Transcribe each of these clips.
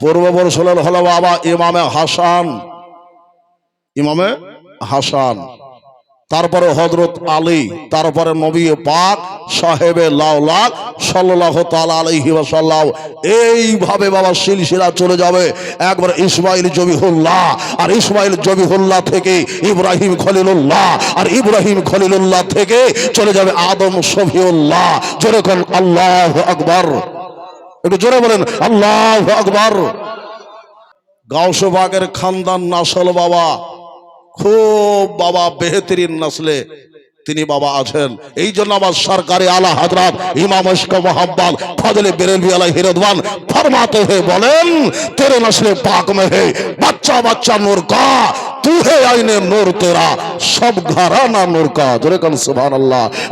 পূর্বপুরুষ হলেন হলো বাবা ইমামে হাসান। ইমামে হাসান। তারপরে হজরত আলী, তারপরে নবী পাক সাহেবে লাউলাক সাল্লাহ তালা আলহি ওয়াসাল্লাম। এইভাবে বাবা সিলসিলা চলে যাবে। একবার ইসমাইল জবিহুল্লাহ আর ইসমাইল জবিহুল্লাহ থেকে ইব্রাহিম খলিলুল্লাহ আর ইব্রাহিম খলিলুল্লাহ থেকে চলে যাবে আদম শফিউল্লাহ। যেরকম আল্লাহ আকবর। একটু জোরে বলেন, আল্লাহ আকবর। গাউসবাগের খানদান নাসল বাবা, খুব বাবা বেহতরিন নাসলে তিনি বাবা আছেন। এই জন্য আমার সরকারি আলা হাজরাত ইমাম মোহাম্মদ ফজলে বেরেলভি আলাই হিরদওয়ান ফরমাতে হে বলেন, তেরে নসলে পাক মে হে, বাচ্চা বাচ্চা নূর কা, তু হে আইনে নূর তেরা, সব ঘরানা নূর কা। জোরে কান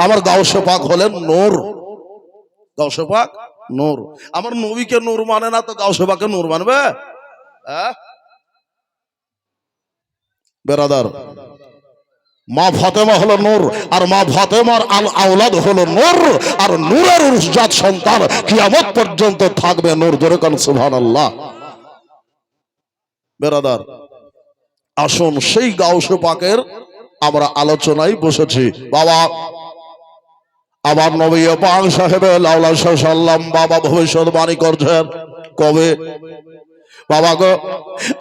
আমার গাউসে পাক হলেন নূর। গাউসে পাক নূর। আমার নবীকে নূর মানে না, তো গাউসে পাকে নূর মানবে? হ্যাঁ? বেরাদার, মা ফাতেমা হলো নূর, আর মা ফাতেমার আল আওলাদ হলো নূর, আর নূরের উসজাত সন্তান কিয়ামত পর্যন্ত থাকবে নূর। ধরে কান, সুবহানাল্লাহ। বেরাদার, আসুন, সেই গাউসে পাকের আমরা আলোচনায় বসেছি। বাবা আবার নবী পাক সাহেব লাউলা সাল্লাম বাবা ভবিষ্যৎবাণী করছেন। কবে? বাবা গো,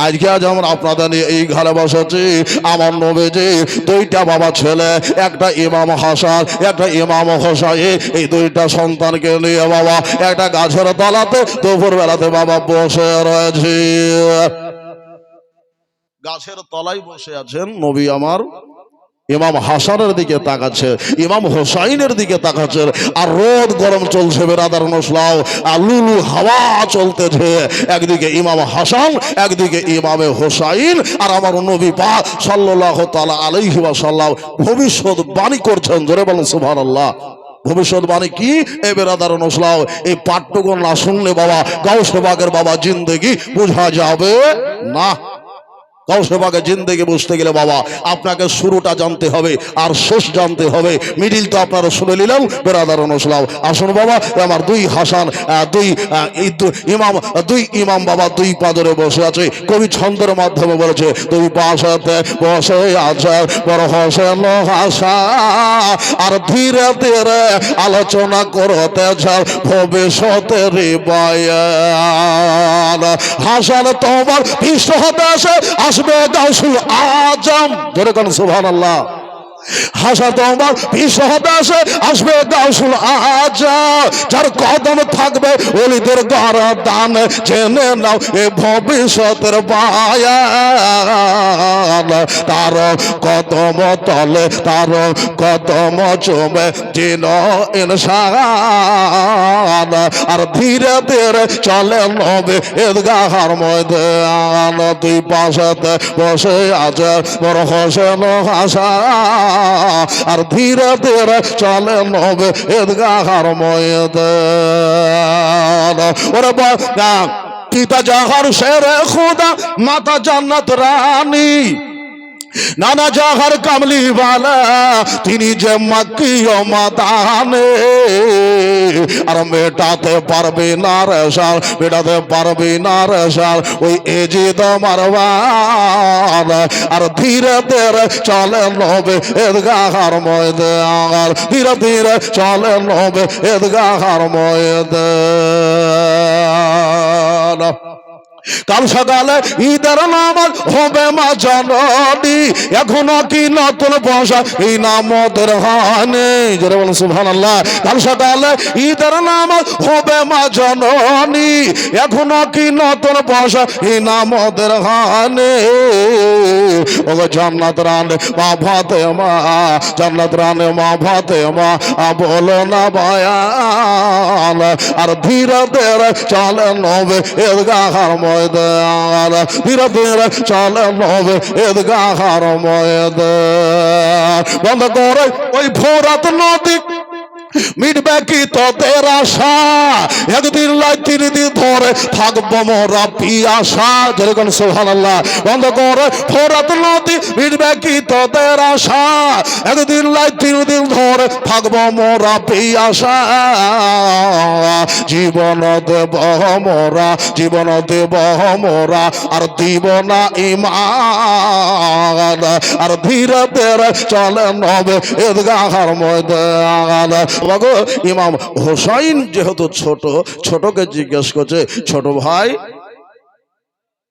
আজকে আজ আমরা আপনাদের নিয়ে এই ঘরে বসেছি। আমার নবীজি দুইটা বাবা ছেলে, একটা ইমাম হাসান, একটা ইমাম হোসাই এই দুইটা সন্তানকে নিয়ে বাবা, একটা গাছের তলাতে দুপুর বেলাতে বাবা বসে রয়েছে। গাছের তলায় বসে আছেন নবী আমার ইমাম হাসানের দিকে তাকাচ্ছে, ইমাম হোসাইনের দিকে তাকাচ্ছে, আর রোদ গরম চলছে বেরাদার নসলাও, আর লুলু হাওয়া চলতেছে। একদিকে ইমাম হাসান, একদিকে ইমামে হোসাইন, আর আমার নবী পা সাল্লাহ তালা আলাইহি সাল্লাম ভবিষ্যৎ বাণী করছেন। জোরে বলেন, সুবহানাল্লাহ। ভবিষ্যৎবাণী কি? এ বেরাদার নসলাও, এই পাঠ্যটুকু না শুনলে বাবা গাউসবাগের বাবা জিন্দেগি বোঝা যাবে না। কাউসেবাকে জিন্দেগি বুঝতে গেলে বাবা, আপনাকে শুরুটা জানতে হবে আর শেষ জানতে হবে। মিডিল তো আপনারা শুনে নিলাম বেরাদার নসলাম আসুন বাবা আমার দুই হাসান দুই ইমাম দুই ইমাম বাবা দুই পাদরে বসে আছে। কবি ছন্দের মাধ্যমে বলেছে দুই পাশাতে বসে আছে, বড় হোসেন হাসা আর ধীরে ধীরে আলোচনা করতে চাও ভবিষ্যতের বয়ান। হাসান তোমার বিশ্ব হতে আসে আসবে গাউসুল আজম। ধরে কোন আল্লাহ হাসা তোমার হতে আসে, আসবে গাউসুল আজম যার কদম থাকবে অলিদের গড় দান জেনে নাও এ ভবিষ্যতের বায়ান তার কদম তলে, তার কদম চুমে দিন ইনসান আর ধীরে ধীরে চলে নবে ঈদগাহার ময়দান। দুই পাশেতে বসে আছে বড় হোসেন হাসা আর ধীরে ধীরে চলে নবে এদগাহার ময়দান। ওরে পিতা জাহার শেরে খুদা, মাতা জান্নাত রানী। নানা জাহার কামলি বালা তিনি যে মাকিও মাতানে আর মেটাতে পারবে না রে সাল মেটাতে পারবে না রে সাল ওই এজি তোমার আর ধীরে ধীরে চলে নবে এদগাহার ময়দান। ধীরে ধীরে চলে নবে এদগাহার ময়দান। কাল সকালে ঈদের নামাজ হবে মা জননী। এখনও কি নতুন বসা এই নামদের হানে। জোরে বলুন সুবহান আল্লাহ কাল সকালে ঈদের নামাজ হবে মা জননী। এখনও কি নতুন বসা এই নামদের হানে। ও জান্নাত রানে মা ভাতে মা জান্নাত রানে মা ভাতে মা বলো না বয়ান। আর ধীরে ধীরে চলে নবে এদগাহার ময়দান। ধীরে চলে নবে এদগাহার ময়দান। বন্ধ করে ওই ভোরাত নদী। মিটবে কি তোদের আশা? একদিন লাই তিন দিন ধরে থাকব মোরা পিয়াসা। যেরকম সোহান আল্লাহ বন্ধ করে ফোরাত নদী, মিটবে কি তোদের আশা? একদিন লাই তিন দিন ধরে থাকব মোরা পিয়াসা। জীবন দেব মোরা জীবন দেব মোরা, আর দিব না ইমান আর ধীরে ধীরে চলে নবে ঈদগাহর ময়দান। বাগো ইমাম হোসাইন যেহেতু ছোট, ছোটকে জিজ্ঞেস করছে, ছোট ভাই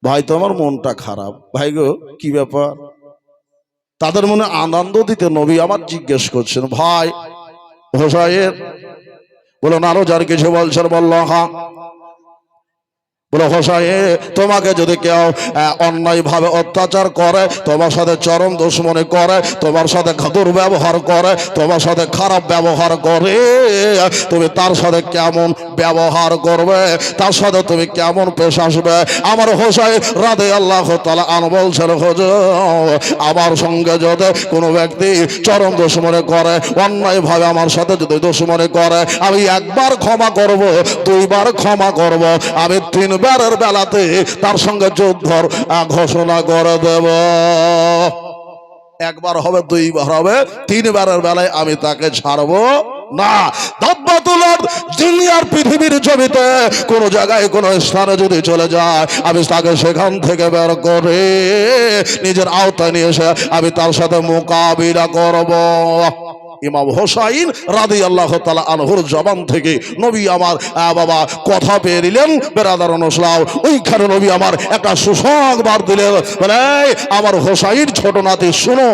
ভাই তোমার মনটা খারাপ। ভাই গো, কি ব্যাপার? তাদের মনে আনন্দ দিতে নবী আমার জিজ্ঞেস করছেন, ভাই, হোসাইন বলো আরও যার কিছু বলছেন বল্লহা বলে তোমাকে যদি কেউ অন্যায় ভাবে অত্যাচার করে, তোমার সাথে চরম দুশ্মনী করে, তোমার সাথে দুর্ব্যবহার করে, তোমার সাথে খারাপ ব্যবহার করে, তুমি তার সাথে কেমন ব্যবহার করবে? তার সাথে তুমি কেমন পেশ আসবে? আমার হোসাই রাধে আল্লাহ তালা আন বলছেন হোজ আমার সঙ্গে যদি কোনো ব্যক্তি চরম দুশ্মনী করে অন্যায় ভাবে আমার সাথে যদি দুশ্মনী করে, আমি একবার ক্ষমা করব, দুইবার ক্ষমা করব, আমি তিনবারের বেলাতে তার সঙ্গে যুদ্ধর ঘোষণা করে দেব। একবার হবে, দুইবার হবে, তিনবারের বেলায় আমি তাকে ছাড়বো না। দাব্বাতুলার দুনিয়ার পৃথিবীর জমিতে কোন জায়গায়, কোন স্থানে যদি চলে যায়, আমি তাকে সেখান থেকে বের করে নিজের আওতায় নিয়ে এসে আমি তার সাথে মোকাবিলা করব। ইমাম হোসাইন রাদি আল্লাহ তালা আনহুর জবান থেকে নবী আমার বাবা কথা পেয়ে দিলেন বেরাদার অনুসলাম ওইখানে নবী আমার একটা সুসংবাদ দিলেন, বলে আমার হোসাইন ছোট নাতি, শুনো।